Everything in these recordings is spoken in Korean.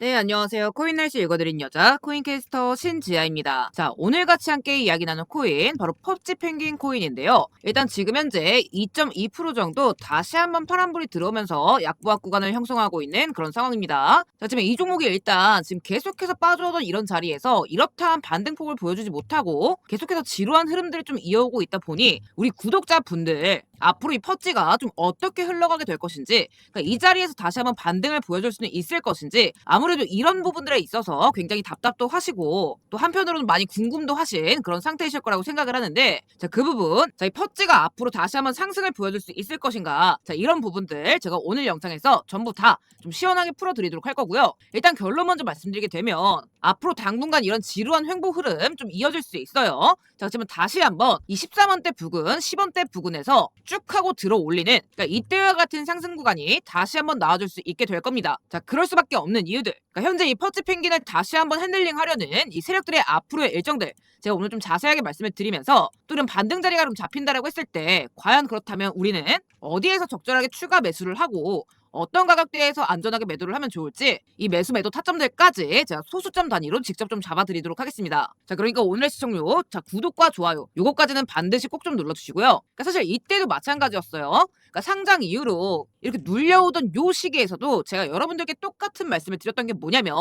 네, 안녕하세요. 코인 날씨 읽어드린 여자, 코인캐스터 신지아입니다. 자, 오늘 같이 함께 이야기 나눌 코인, 바로 펍지 펭귄 코인인데요. 일단 지금 현재 2.2% 정도 다시 한번 파란불이 들어오면서 약보합 구간을 형성하고 있는 그런 상황입니다. 자, 지금 이 종목이 일단 지금 계속해서 빠져오던 이런 자리에서 이렇다한 반등폭을 보여주지 못하고 계속해서 지루한 흐름들을 좀 이어오고 있다 보니 우리 구독자분들 앞으로 이 퍼지가 좀 어떻게 흘러가게 될 것인지 그러니까 이 자리에서 다시 한번 반등을 보여줄 수는 있을 것인지 아무래도 이런 부분들에 있어서 굉장히 답답도 하시고 또 한편으로는 많이 궁금도 하신 그런 상태이실 거라고 생각을 하는데 자 그 부분 자 이 퍼지가 앞으로 다시 한번 상승을 보여줄 수 있을 것인가 자 이런 부분들 제가 오늘 영상에서 전부 다 좀 시원하게 풀어드리도록 할 거고요. 일단 결론 먼저 말씀드리게 되면 앞으로 당분간 이런 지루한 횡보 흐름 좀 이어질 수 있어요. 자 그렇지만 다시 한번 이 13원대 부근 10원대 부근에서 쭉 하고 들어 올리는 그러니까 이때와 같은 상승 구간이 다시 한번 나와줄 수 있게 될 겁니다. 자 그럴 수밖에 없는 이유들 그러니까 현재 이 퍼치 펭귄을 다시 한번 핸들링 하려는 이 세력들의 앞으로의 일정들 제가 오늘 좀 자세하게 말씀을 드리면서 또 이런 반등 자리가 좀 잡힌다라고 했을 때 과연 그렇다면 우리는 어디에서 적절하게 추가 매수를 하고 어떤 가격대에서 안전하게 매도를 하면 좋을지 이 매수 매도 타점들까지 제가 소수점 단위로 직접 좀 잡아드리도록 하겠습니다. 자 그러니까 오늘의 시청료 자 구독과 좋아요 요거까지는 반드시 꼭 좀 눌러주시고요. 그러니까 사실 이때도 마찬가지였어요. 그러니까 상장 이후로 이렇게 눌려오던 요 시기에서도 제가 여러분들께 똑같은 말씀을 드렸던 게 뭐냐면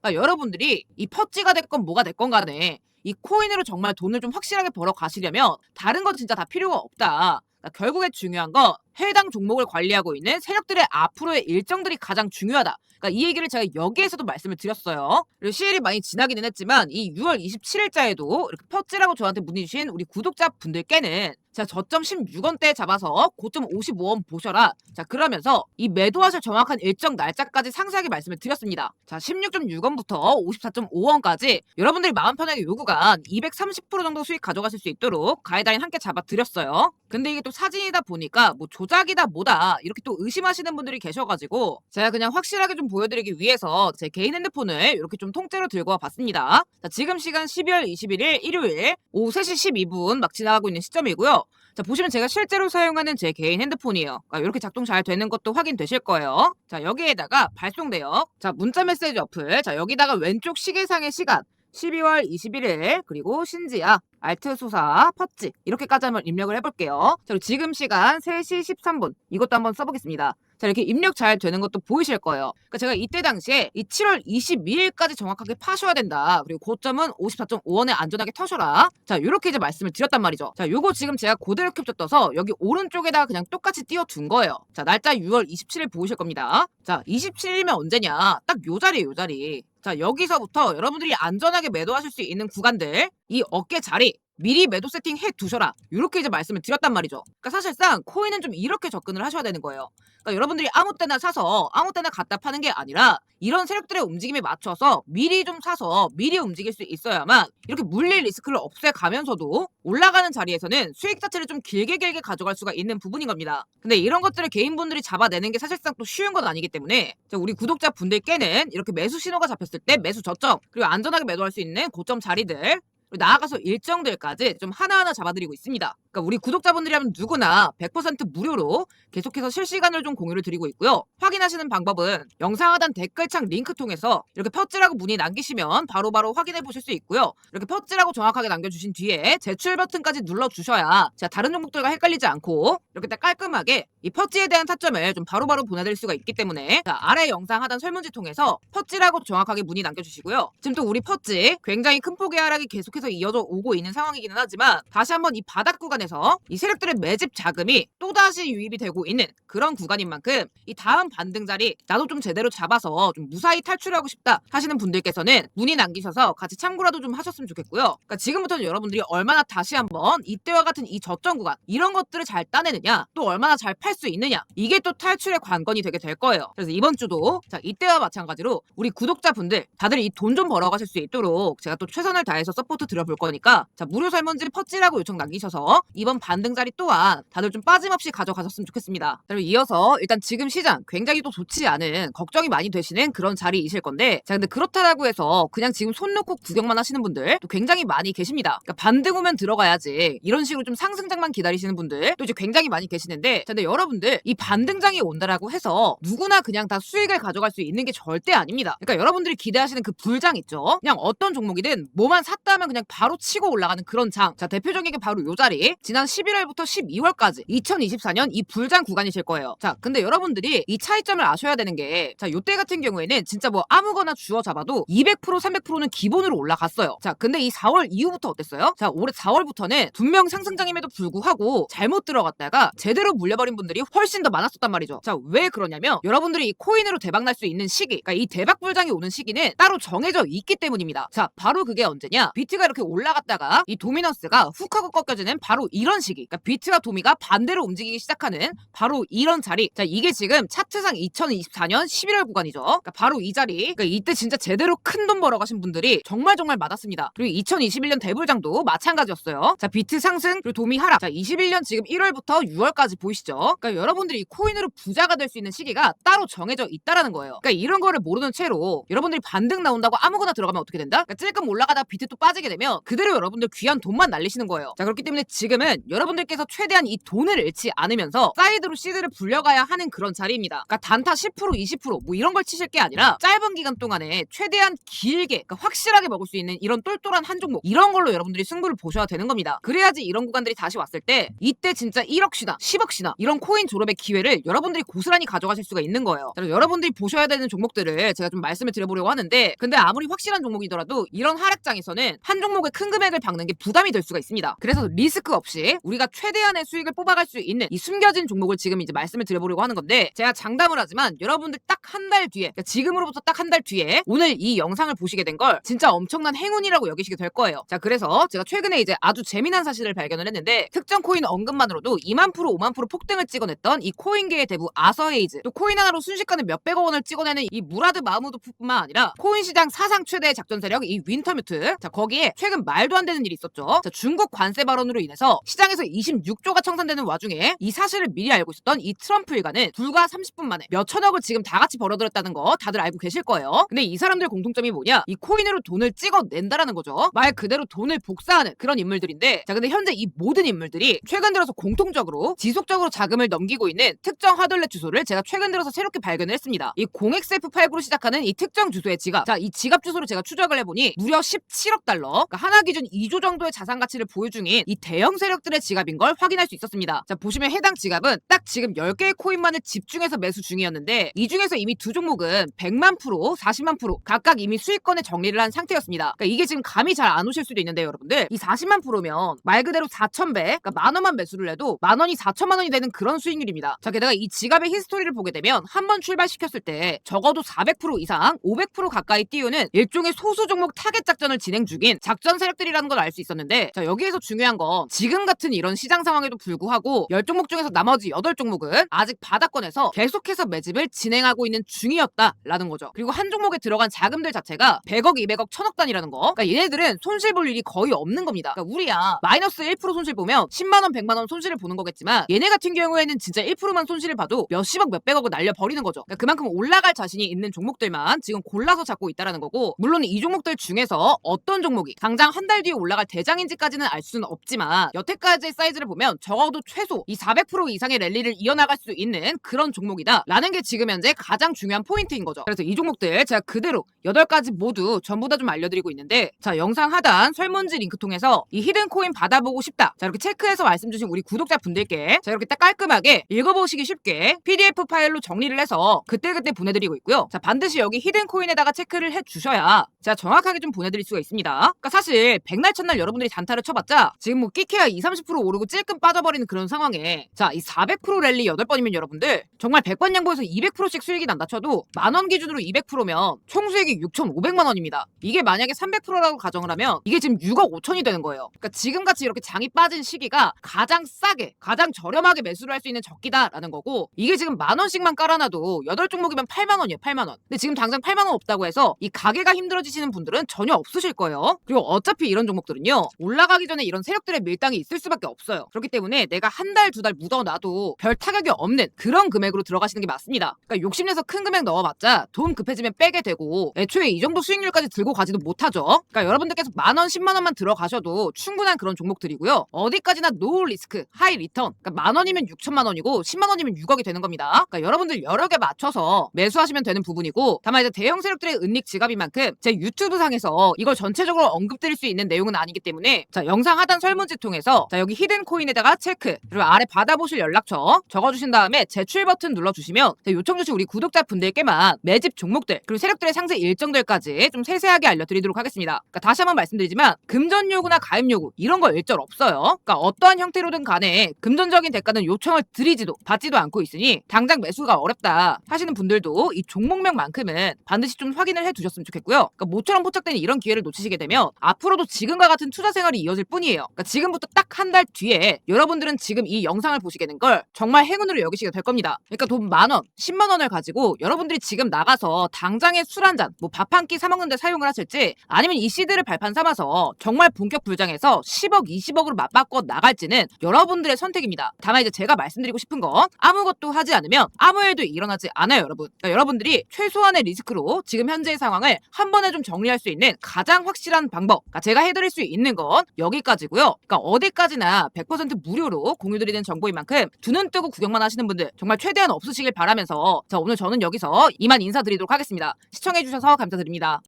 그러니까 여러분들이 이 퍼지가 됐건 뭐가 됐건 간에 이 코인으로 정말 돈을 좀 확실하게 벌어 가시려면 다른 건 진짜 다 필요가 없다. 그러니까 결국에 중요한 건 해당 종목을 관리하고 있는 세력들의 앞으로의 일정들이 가장 중요하다. 그러니까 이 얘기를 제가 여기에서도 말씀을 드렸어요. 그리고 시일이 많이 지나기는 했지만 이 6월 27일자에도 이렇게 퍼지라고 저한테 문의 주신 우리 구독자 분들께는 제가 저점 16원대에 잡아서 고점 55원 보셔라. 자 그러면서 이 매도하실 정확한 일정 날짜까지 상세하게 말씀을 드렸습니다. 자 16.6원부터 54.5원까지 여러분들이 마음 편하게 요구간 230% 정도 수익 가져가실 수 있도록 가이드라인 함께 잡아 드렸어요. 근데 이게 또 사진이다 보니까 뭐 조 작이다 뭐다 이렇게 또 의심하시는 분들이 계셔가지고 제가 그냥 확실하게 좀 보여드리기 위해서 제 개인 핸드폰을 이렇게 좀 통째로 들고 와봤습니다. 자 지금 시간 12월 21일 일요일 오후 3시 12분 막 지나가고 있는 시점이고요. 자 보시면 제가 실제로 사용하는 제 개인 핸드폰이에요. 그러니까 이렇게 작동 잘 되는 것도 확인되실 거예요. 자 여기에다가 발송 내역, 자 문자 메시지 어플, 자 여기다가 왼쪽 시계상의 시간 12월 21일 그리고 신지야 알트 수사 퍼지 이렇게까지 한번 입력을 해볼게요. 자, 그리고 지금 시간 3시 13분 이것도 한번 써보겠습니다. 자 이렇게 입력 잘 되는 것도 보이실 거예요. 그러니까 제가 이때 당시에 이 7월 22일까지 정확하게 파셔야 된다. 그리고 고점은 54.5원에 안전하게 터셔라. 자 이렇게 이제 말씀을 드렸단 말이죠. 자 요거 지금 제가 고대로 캡처 떠서 여기 오른쪽에다가 그냥 똑같이 띄워둔 거예요. 자 날짜 6월 27일 보이실 겁니다. 자 27일이면 언제냐? 딱 요 자리에요 요 자리. 자 여기서부터 여러분들이 안전하게 매도하실 수 있는 구간들 이 어깨 자리 미리 매도 세팅 해 두셔라. 이렇게 이제 말씀을 드렸단 말이죠. 그러니까 사실상 코인은 좀 이렇게 접근을 하셔야 되는 거예요. 그러니까 여러분들이 아무 때나 사서 아무 때나 갖다 파는 게 아니라 이런 세력들의 움직임에 맞춰서 미리 좀 사서 미리 움직일 수 있어야만 이렇게 물릴 리스크를 없애가면서도 올라가는 자리에서는 수익 자체를 좀 길게 길게 가져갈 수가 있는 부분인 겁니다. 근데 이런 것들을 개인분들이 잡아내는 게 사실상 또 쉬운 건 아니기 때문에 우리 구독자 분들께는 이렇게 매수 신호가 잡혔을 때 매수 저점 그리고 안전하게 매도할 수 있는 고점 자리들 나아가서 일정들까지 좀 하나하나 잡아드리고 있습니다. 그러니까 우리 구독자분들이라면 누구나 100% 무료로 계속해서 실시간으로 좀 공유를 드리고 있고요. 확인하시는 방법은 영상 하단 댓글창 링크 통해서 이렇게 퍼즈라고 문의 남기시면 바로바로 바로 확인해 보실 수 있고요. 이렇게 퍼즈라고 정확하게 남겨주신 뒤에 제출 버튼까지 눌러주셔야 제가 다른 종목들과 헷갈리지 않고 이렇게 딱 깔끔하게 이 퍼즈에 대한 타점을 좀 바로바로 바로 보내드릴 수가 있기 때문에 자, 아래 영상 하단 설문지 통해서 퍼즈라고 정확하게 문의 남겨주시고요. 지금 또 우리 퍼즈 굉장히 큰 폭의 하락이 계속해서 이어져 오고 있는 상황이기는 하지만 다시 한번 이 바닥 구간에 서 이 세력들의 매집 자금이 또다시 유입이 되고 있는 그런 구간인 만큼 이 다음 반등 자리 나도 좀 제대로 잡아서 좀 무사히 탈출하고 싶다 하시는 분들께서는 문의 남기셔서 같이 참고라도 좀 하셨으면 좋겠고요. 그러니까 지금부터는 여러분들이 얼마나 다시 한번 이때와 같은 이 저점 구간 이런 것들을 잘 따내느냐 또 얼마나 잘 팔 수 있느냐 이게 또 탈출의 관건이 되게 될 거예요. 그래서 이번 주도 자 이때와 마찬가지로 우리 구독자분들 다들 이 돈 좀 벌어가실 수 있도록 제가 또 최선을 다해서 서포트 드려볼 거니까 자 무료 설문지 퍼지라고 요청 남기셔서 이번 반등 자리 또한 다들 좀 빠짐없이 가져가셨으면 좋겠습니다. 자, 그리고 이어서 일단 지금 시장 굉장히 또 좋지 않은 걱정이 많이 되시는 그런 자리이실 건데 자 근데 그렇다고 해서 그냥 지금 손 놓고 구경만 하시는 분들 또 굉장히 많이 계십니다. 그러니까 반등 오면 들어가야지 이런 식으로 좀 상승장만 기다리시는 분들 또 이제 굉장히 많이 계시는데 자 근데 여러분들 이 반등장이 온다라고 해서 누구나 그냥 다 수익을 가져갈 수 있는 게 절대 아닙니다. 그러니까 여러분들이 기대하시는 그 불장 있죠. 그냥 어떤 종목이든 뭐만 샀다 하면 그냥 바로 치고 올라가는 그런 장. 자 대표적인 게 바로 요 자리. 지난 11월부터 12월까지 2024년 이 불장 구간이실 거예요. 자 근데 여러분들이 이 차이점을 아셔야 되는 게 자 요때 같은 경우에는 진짜 뭐 아무거나 주어 잡아도 200% 300%는 기본으로 올라갔어요. 자 근데 이 4월 이후부터 어땠어요? 자 올해 4월부터는 분명 상승장임에도 불구하고 잘못 들어갔다가 제대로 물려버린 분들이 훨씬 더 많았었단 말이죠. 자 왜 그러냐면 여러분들이 이 코인으로 대박 날 수 있는 시기, 그러니까 이 대박 불장이 오는 시기는 따로 정해져 있기 때문입니다. 자 바로 그게 언제냐? 비트가 이렇게 올라갔다가 이 도미넌스가 훅 하고 꺾여지는 바로 이런 시기, 그러니까 비트와 도미가 반대로 움직이기 시작하는 바로 이런 자리. 자 이게 지금 차트상 2024년 11월 구간이죠. 그러니까 바로 이 자리. 그러니까 이때 진짜 제대로 큰 돈 벌어가신 분들이 정말 정말 많았습니다. 그리고 2021년 대불장도 마찬가지였어요. 자 비트 상승 그리고 도미 하락. 자 21년 지금 1월부터 6월까지 보이시죠? 그러니까 여러분들이 이 코인으로 부자가 될 수 있는 시기가 따로 정해져 있다라는 거예요. 그러니까 이런 거를 모르는 채로 여러분들이 반등 나온다고 아무거나 들어가면 어떻게 된다? 그러니까 찔끔 올라가다 비트 또 빠지게 되면 그대로 여러분들 귀한 돈만 날리시는 거예요. 자 그렇기 때문에 지금은 여러분들께서 최대한 이 돈을 잃지 않으면서 사이드로 시드를 불려가야 하는 그런 자리입니다. 그러니까 단타 10% 20%뭐 이런 걸 치실 게 아니라 짧은 기간 동안에 최대한 길게 그러니까 확실하게 먹을 수 있는 이런 똘똘한 한 종목 이런 걸로 여러분들이 승부를 보셔야 되는 겁니다. 그래야지 이런 구간들이 다시 왔을 때 이때 진짜 1억시나 10억시나 이런 코인 졸업의 기회를 여러분들이 고스란히 가져가실 수가 있는 거예요. 자, 여러분들이 보셔야 되는 종목들을 제가 좀 말씀을 드려보려고 하는데 근데 아무리 확실한 종목이더라도 이런 하락장에서는 한 종목에 큰 금액을 박는 게 부담이 될 수가 있습니다. 그래서 리스크 없이 우리가 최대한의 수익을 뽑아갈 수 있는 이 숨겨진 종목을 지금 이제 말씀을 드려보려고 하는 건데 제가 장담을 하지만 여러분들 딱 한 달 뒤에 그러니까 지금으로부터 딱 한 달 뒤에 오늘 이 영상을 보시게 된 걸 진짜 엄청난 행운이라고 여기시게 될 거예요. 자 그래서 제가 최근에 이제 아주 재미난 사실을 발견을 했는데 특정 코인 언급만으로도 2만 프로 5만 프로 폭등을 찍어냈던 이 코인계의 대부 아서헤이즈 또 코인 하나로 순식간에 몇백억 원을 찍어내는 이 무라드 마무드뿐만 아니라 코인 시장 사상 최대의 작전 세력 이 윈터뮤트 자 거기에 최근 말도 안 되는 일이 있었죠. 자 중국 관세 발언으로 인해서 시장에서 26조가 청산되는 와중에 이 사실을 미리 알고 있었던 이 트럼프 일가는 불과 30분 만에 몇 천억을 지금 다 같이 벌어들였다는 거 다들 알고 계실 거예요. 근데 이 사람들 공통점이 뭐냐? 이 코인으로 돈을 찍어낸다라는 거죠. 말 그대로 돈을 복사하는 그런 인물들인데 자 근데 현재 이 모든 인물들이 최근 들어서 공통적으로 지속적으로 자금을 넘기고 있는 특정 하들렛 주소를 제가 최근 들어서 새롭게 발견을 했습니다. 이 0xF89로 시작하는 이 특정 주소의 지갑. 자, 이 지갑 주소를 제가 추적을 해보니 무려 17억 달러. 그러니까 하나 기준 2조 정도의 자산 가치를 보유 중인 이 대형 세력들의 지갑인 걸 확인할 수 있었습니다. 자, 보시면 해당 지갑은 딱 지금 10개의 코인만을 집중해서 매수 중이었는데 이 중에서 이미 두 종목은 100만 프로, 40만 프로 각각 이미 수익권에 정리를 한 상태였습니다. 그러니까 이게 지금 감이 잘 안 오실 수도 있는데요, 여러분들. 이 40만 프로면 말 그대로 4,000배, 그러니까 만 원만 매수를 해도 만 원이 4천만 원이 되는 그런 수익률입니다. 자, 게다가 이 지갑의 히스토리를 보게 되면 한 번 출발시켰을 때 적어도 400% 이상, 500% 가까이 띄우는 일종의 소수 종목 타겟 작전을 진행 중인 작전 세력들이라는 걸 알 수 있었는데 자, 여기에서 중요한 건 지금 같은 이런 시장 상황에도 불구하고 10종목 중에서 나머지 8종목은 아직 바닥권에서 계속해서 매집을 진행하고 있는 중이었다라는 거죠. 그리고 한 종목에 들어간 자금들 자체가 100억, 200억, 1000억 단위라는 거. 그러니까 얘네들은 손실 볼 일이 거의 없는 겁니다. 그러니까 우리야 마이너스 1% 손실 보면 10만 원, 100만 원 손실을 보는 거겠지만 얘네 같은 경우에는 진짜 1%만 손실을 봐도 몇십억, 몇백억을 날려 버리는 거죠. 그러니까 그만큼 올라갈 자신이 있는 종목들만 지금 골라서 잡고 있다라는 거고 물론 이 종목들 중에서 어떤 종목이 당장 한 달 뒤에 올라갈 대장인지까지는 알 수는 없지만 여태까지의 사이즈를 보면 적어도 최소 이 400% 이상의 랠리를 이어나갈 수 있는 그런 종목이다 라는 게 지금 현재 가장 중요한 포인트인 거죠. 그래서 이 종목들 제가 그대로 8가지 모두 전부 다 좀 알려드리고 있는데 자 영상 하단 설문지 링크 통해서 이 히든 코인 받아보고 싶다. 자 이렇게 체크해서 말씀 주신 우리 구독자 분들께 자 이렇게 딱 깔끔하게 읽어보시기 쉽게 PDF 파일로 정리를 해서 그때그때 보내드리고 있고요. 자 반드시 여기 히든 코인에다가 체크를 해주셔야 제가 정확하게 좀 보내드릴 수가 있습니다. 그러니까 사실 백날 첫날 여러분들이 단타를 쳐봤자 지금 뭐 끼케야 2, 30% 오르고 찔끔 빠져버리는 그런 상황에 자 이 400% 랠리 8번이면 여러분들 정말 100번 양보해서 200%씩 수익이 난다 쳐도 만원 기준으로 200%면 총 수익이 6,500만 원입니다. 이게 만약에 300%라고 가정을 하면 이게 지금 6억 5천이 되는 거예요. 그러니까 지금같이 이렇게 장이 빠진 시기가 가장 싸게, 가장 저렴하게 매수를 할 수 있는 적기다라는 거고 이게 지금 만 원씩만 깔아놔도 8종목이면 8만 원이에요. 8만 원. 근데 지금 당장 8만 원 없다고 해서 이 가게가 힘들어지시는 분들은 전혀 없으실 거예요. 그리고 어차피 이런 종목들은요. 올라가기 전에 이런 세력들의 밀당이 있을 수밖에 없어요. 그렇기 때문에 내가 한 달, 두 달 묻어놔도 별 타격이 없는 그런 금액으로 들어가시는 게 맞습니다. 그러니까 욕심내서 큰 금액 넣어봤자 돈 급해지면 빼게 되고 애초에 이 정도 수익률까지 들고 가지도 못하죠. 그러니까 여러분들께서 만 원, 십만 원만 들어가셔도 충분한 그런 종목들이고요. 어디까지나 노 리스크, 하이 리턴. 그러니까 만 원이면 6천만 원이고 10만 원이면 6억이 되는 겁니다. 그러니까 여러분들 여러 개 맞춰서 매수하시면 되는 부분이고 다만 이제 대형 세력들의 은닉 지갑인 만큼 제 유튜브 상에서 이걸 전체적으로 언급드릴 수 있는 내용은 아니기 때문에 자 영상 하단 설문지 통해서 자 여기 히든 코인에다가 체크 그리고 아래 받아보실 연락처 적어주신 다음에 제출 버튼 눌러주시면 자, 요청 주신 우리 구독자 분들께만 매집 종목들 그리고 세력들의 상세 일정들까지 좀 세세하게 알려드리도록 하겠습니다. 그러니까 다시 한번 말씀드리지만 금전 요구나 가입 요구 이런 거 일절 없어요. 그러니까 어떠한 형태로든 간에 금전적인 대가는 요청을 드리지도 받지도 않고 있으니 당장 매수가 어렵다 하시는 분들도 이 종목명만큼은 반드시 좀 확인을 해두셨으면 좋겠고요. 그러니까 모처럼 포착된 이런 기회를 놓치시게 되면 앞으로도 지금과 같은 투자 생활이 이어질 뿐이에요. 그러니까 지금부터 딱 한 달 뒤에 여러분들은 지금 이 영상을 보시게 된 걸 정말 행운으로 여기시게 될 겁니다. 그러니까 돈 만 원, 10만 원을 가지고 여러분들이 지금 나가서 당장에 술 한 잔, 뭐 밥 한 끼 사 먹는데 사용을 하실지 아니면 이 시드를 발판 삼아서 정말 본격 불장해서 10억, 20억으로 맞바꿔 나갈지는 여러분들의 선택입니다. 다만 이제 제가 말씀드리고 싶은 건 아무것도 하지 않으면 아무 일도 일어나지 않아요, 여러분. 그러니까 여러분들이 최소한의 리스크로 지금 현재의 상황을 한 번에 좀 정리할 수 있는 가장 확실한 방법. 그러니까 제가 해드릴 수 있는 건 여기까지고요. 그러니까 어디까지나 100% 무료로 공유드리는 정보인 만큼 두 눈 뜨고 구경만 하시는 분들 정말 최대한 없으시길 바라면서 자 오늘 저는 여기서 이만 인사드리도록 하겠습니다. 시청해주셔서 감사드립니다.